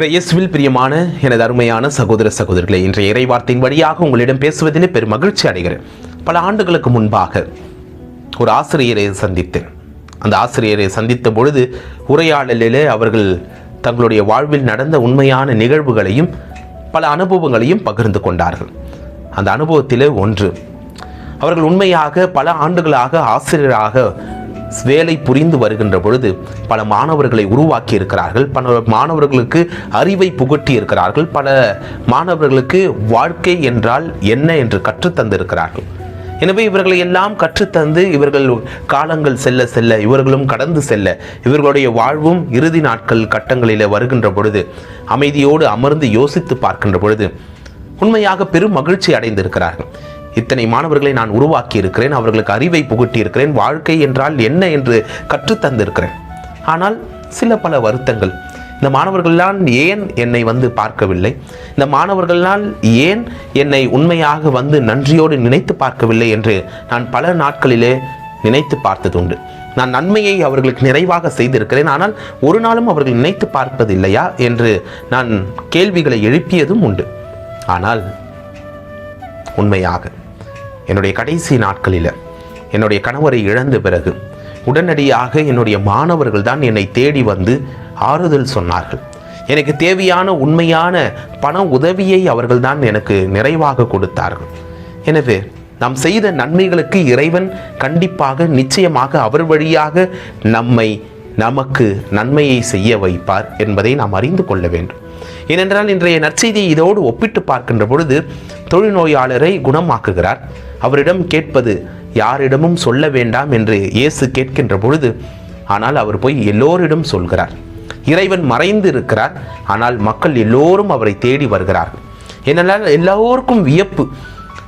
இயேசுவில் பிரியமான எனது அருமையான சகோதர சகோதரிகளே இன்றைய இறைவார்த்தையின் வழியாக உங்களிடம் பேசுவதிலே பெரும் மகிழ்ச்சி அடைகிறேன். பல ஆண்டுகளுக்கு முன்பாக ஒரு ஆசிரியரை சந்தித்தேன். அந்த ஆசிரியரை சந்தித்த பொழுது உரையாடலிலே அவர்கள் தங்களுடைய வாழ்வில் நடந்த உண்மையான நிகழ்வுகளையும் பல அனுபவங்களையும் பகிர்ந்து கொண்டார்கள். அந்த அனுபவத்திலே ஒன்று அவர்கள் உண்மையாக பல ஆண்டுகளாக ஆசிரியராக வேலை புரிந்து வருகின்ற பொழுது பல மாணவர்களை உருவாக்கி இருக்கிறார்கள் பல மாணவர்களுக்கு அறிவை புகட்டி இருக்கிறார்கள் பல மாணவர்களுக்கு வாழ்க்கை என்றால் என்ன என்று கற்றுத்தந்திருக்கிறார்கள் எனவே இவர்களை எல்லாம் கற்றுத்தந்து இவர்கள் காலங்கள் செல்ல செல்ல இவர்களும் கடந்து செல்ல இவர்களுடைய வாழ்வும் இறுதி நாட்கள் கட்டங்களில் வருகின்ற பொழுது அமைதியோடு அமர்ந்து யோசித்து பார்க்கின்ற பொழுது உண்மையாக பெரும் மகிழ்ச்சி அடைந்திருக்கிறார்கள். இத்தனை மாணவர்களை நான் உருவாக்கி இருக்கிறேன் அவர்களுக்கு அறிவை புகட்டி இருக்கிறேன் வாழ்க்கை என்றால் என்ன என்று கற்றுத்தந்திருக்கிறேன் ஆனால் சில பல வருத்தங்கள். இந்த மாணவர்கள்லாம் ஏன் என்னை வந்து பார்க்கவில்லை? இந்த மாணவர்களால் ஏன் என்னை உண்மையாக வந்து நன்றியோடு நினைத்து பார்க்கவில்லை என்று நான் பல நாட்களிலே நினைத்து பார்த்தது உண்டு நான் நன்மையை அவர்களுக்கு நிறைவாக செய்திருக்கிறேன் ஆனால் ஒரு நாளும் அவர்கள் நினைத்து பார்ப்பதில்லையா என்று நான் கேள்விகளை எழுப்பியதும் உண்டு. ஆனால் உண்மையாக என்னுடைய கடைசி நாட்களில் என்னுடைய கணவரை இழந்த பிறகு உடனடியாக என்னுடைய மாணவர்கள் தான் என்னை தேடி வந்து ஆறுதல் சொன்னார்கள். எனக்கு தேவையான உண்மையான பண உதவியை அவர்கள்தான் எனக்கு நிறைவாக கொடுத்தார்கள். எனவே நாம் செய்த நன்மைகளுக்கு இறைவன் கண்டிப்பாக நிச்சயமாக அவர் வழியாக நம்மை நமக்கு நன்மையை செய்ய வைப்பார் என்பதை நாம் அறிந்து கொள்ள வேண்டும். ஏனென்றால் இன்றைய நற்செய்தியை இதோடு ஒப்பிட்டு பார்க்கின்ற பொழுது தொழுநோயாளரை குணமாக்குகிறார். அவரிடம் கேட்பது யாரிடமும் சொல்ல வேண்டாம் என்று இயேசு கேட்கின்ற பொழுது ஆனால் அவர் போய் எல்லோரிடம் சொல்கிறார். இறைவன் மறைந்து இருக்கிறார் ஆனால் மக்கள் எல்லோரும் அவரை தேடி வருகிறார்கள். ஏனென்றால் எல்லோருக்கும் வியப்பு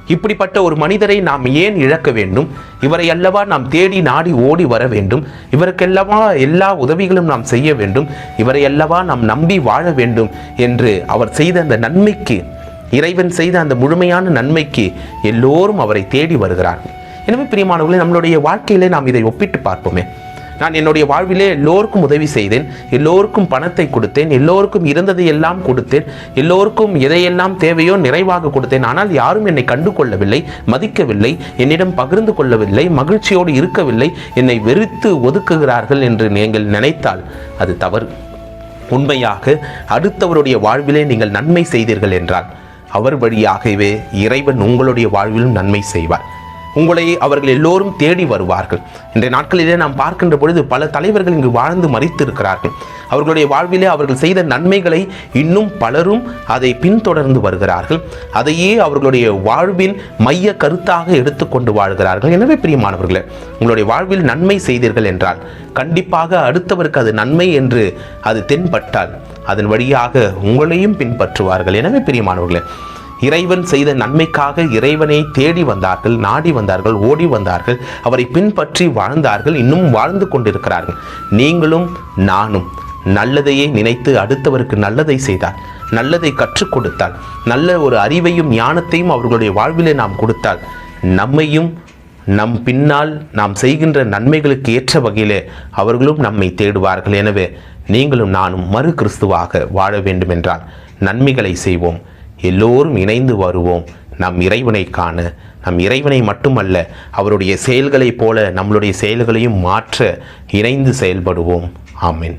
இப்படிப்பட்ட ஒரு மனிதரை நாம் ஏன் இழக்க வேண்டும்? இவரை அல்லவா நாம் தேடி நாடி ஓடி வர வேண்டும்? இவருக்கெல்லவா எல்லா உதவிகளும் நாம் செய்ய வேண்டும்? இவரை அல்லவா நாம் நம்பி வாழ வேண்டும் என்று அவர் செய்த அந்த நன்மைக்கு இறைவன் செய்த அந்த முழுமையான நன்மைக்கு எல்லோரும் அவரை தேடி வருகிறார்கள். எனவே பிரியமானவர்களே நம்மளுடைய வாழ்க்கையிலே நாம் இதை ஒப்பிட்டு பார்ப்போமே. நான் என்னுடைய வாழ்விலே எல்லோருக்கும் உதவி செய்தேன் எல்லோருக்கும் பணத்தை கொடுத்தேன் எல்லோருக்கும் இருந்ததை எல்லாம் கொடுத்தேன் எல்லோருக்கும் எதையெல்லாம் தேவையோ நிறைவாக கொடுத்தேன். ஆனால் யாரும் என்னை கண்டு கொள்ளவில்லை மதிக்கவில்லை என்னிடம் பகிர்ந்து கொள்ளவில்லை மகிழ்ச்சியோடு இருக்கவில்லை என்னை வெறுத்து ஒதுக்குகிறார்கள் என்று நீங்கள் நினைத்தால் அது தவறு. உண்மையாக அடுத்தவருடைய வாழ்விலே நீங்கள் நன்மை செய்தீர்கள் என்றால் அவர் வழியாகவே இறைவன் உங்களுடைய வாழ்விலும் நன்மை செய்வார். உங்களை அவர்கள் எல்லோரும் தேடி வருவார்கள். இன்றைய நாட்களிலே நாம் பார்க்கின்ற பொழுது பல தலைவர்கள் இங்கு வாழ்ந்து மறித்து இருக்கிறார்கள் அவர்களுடைய வாழ்விலே அவர்கள் செய்த நன்மைகளை இன்னும் பலரும் அதை பின்தொடர்ந்து வருகிறார்கள். அதையே அவர்களுடைய வாழ்வின் மைய கருத்தாக எடுத்துக்கொண்டு வாழ்கிறார்கள். எனவே பிரியமானவர்களே உங்களுடைய வாழ்வில் நன்மை செய்தீர்கள் என்றால் கண்டிப்பாக அடுத்தவருக்கு அது நன்மை என்று அது தென்பட்டால் அதன் வழியாக உங்களையும் பின்பற்றுவார்கள். எனவே பிரியமானவர்களே இறைவன் செய்த நன்மைக்காக இறைவனை தேடி வந்தார்கள் நாடி வந்தார்கள் ஓடி வந்தார்கள் அவரை பின்பற்றி வாழ்ந்தார்கள் இன்னும் வாழ்ந்து கொண்டிருக்கிறார்கள். நீங்களும் நானும் நல்லதையே நினைத்து அடுத்தவருக்கு நல்லதை செய்தால் நல்லதை கற்றுக் கொடுத்தால் நல்ல ஒரு அறிவையும் ஞானத்தையும் அவர்களுடைய வாழ்விலே நாம் கொடுத்தால் நம்மையும் நம் பின்னால் நாம் செய்கின்ற நன்மைகளுக்கு ஏற்ற வகையிலே அவர்களும் நம்மை தேடுவார்கள். எனவே நீங்களும் நானும் மறு கிறிஸ்துவாக வாழ வேண்டுமென்றால் நன்மைகளை செய்வோம். எல்லோரும் இணைந்து வருவோம். நம் இறைவனை காண. நம் இறைவனை மட்டுமல்ல அவருடைய செயல்களைப் போல நம்மளுடைய செயல்களையும் மாற்ற இணைந்து செயல்படுவோம். ஆமீன்.